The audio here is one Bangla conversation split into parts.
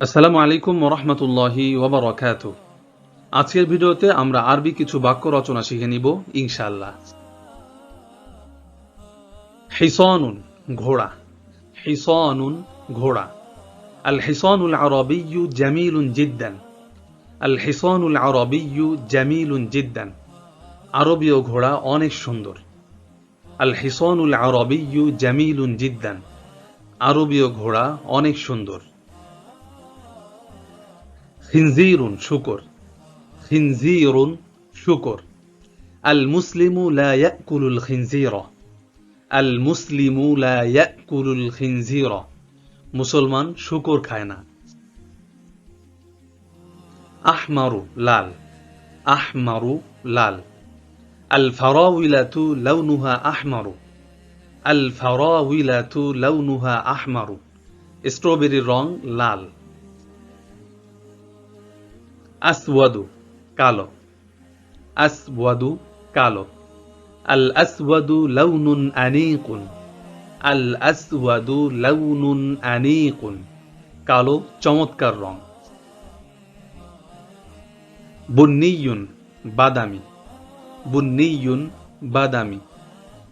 আসসালামু আলাইকুম ওরহমতুল্লাহি ওবরাকাত আজকের ভিডিওতে আমরা আরবি কিছু বাক্য রচনা শিখে নিব, ইনশাআল্লাহ। হিসানুন ঘোড়া। হিসানুন ঘোড়া। আল হিসানুল আরবিয়্যু জামিলুন জিদ্দান। আল হিসানুল আরবিয়্যু জামিলুন জিদ্দান। আরবীয় ঘোড়া অনেক সুন্দর। আল হিসানুল আরবিয়্যু জামিলুন জিদ্দান। আরবীয় ঘোড়া অনেক সুন্দর। খিনজিরুন, শুকর। খিনজিরুন, শুকর। আল মুসলিমু লা ইয়াকুলুল খিনজিরা। আল মুসলিমু লা ইয়াকুলুল খিনজিরা। মুসলমান শুকর খায় না। আহমারু, লাল। আহমারু, লাল। আল ফারাউিলাতু লাউনুহা আহমারু। আল ফারাউিলাতু লাউনুহা আহমারু। স্ট্রবেরির রং লাল। আসওয়াদু, কালো। আসওয়াদু, কালো। আল আসওয়াদু লাউনুন আনিকুন। আল আসওয়াদু লাউনুন আনিকুন। কালো, চমৎকার রং। বুন্নিয়ুন, বাদামি। বুন্নিয়ুন, বাদামি।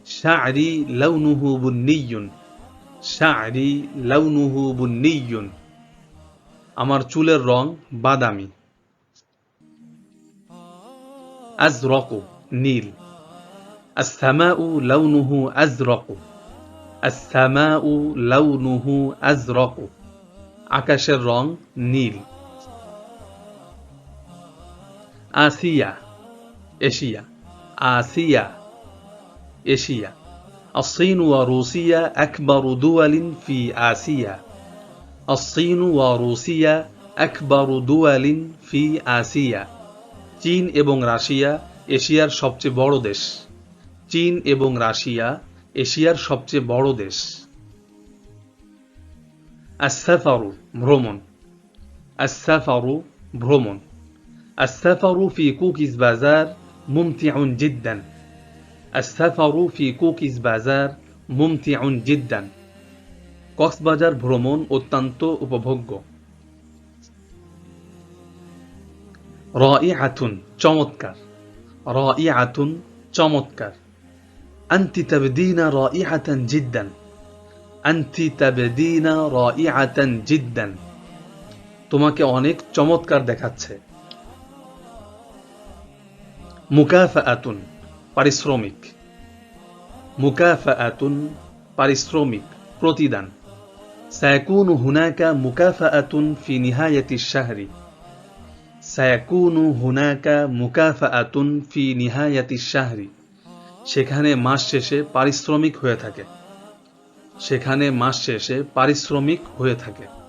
শাዕরি লাউনুহু বুন্নিয়ুন। শাዕরি লাউনুহু বুন্নিয়ুন। আমার চুলের রং বাদামি। أزرق نيل السماء لونه أزرق السماء لونه أزرق আকাশের রং নীল আসিয়া এশিয়া আসিয়া এশিয়া الصين وروسيا أكبر دول في آسيا الصين وروسيا أكبر دول في آسيا চীন এবং রাশিয়া এশিয়ার সবচেয়ে বড় দেশ। চীন এবং রাশিয়া এশিয়ার সবচেয়ে বড় দেশ। আসাফারু ভ্রমণ। আসাফারু ভ্রমণ। আসাফারু ফি কুকিজ বাজার মুমতিউন জিদ্দান। আসাফারু ফি কুকিজ বাজার মুমতিউন জিদ্দান। কক্সবাজার ভ্রমণ অত্যন্ত উপভোগ্য। রাইআতুন চমৎকার রাইআতুন চমৎকার আনতি তাবদিনা রাইআতান জিদ্দান আনতি তাবদিনা রাইআতান জিদ্দান তোমাকে অনেক চমৎকার দেখাচ্ছে মুকাফাআতুন পারিশ্রমিক মুকাফাআতুন পারিশ্রমিক প্রতিদান سيكون هناك مكافأة في نهاية الشهر সায়াকুনু হুনাকা মুকাফা আতুন ফি নিহায়াতি শাহরি। সেখানে মাস শেষে পারিশ্রমিক হয়ে থাকে। সেখানে মাস শেষে পারিশ্রমিক হয়ে থাকে।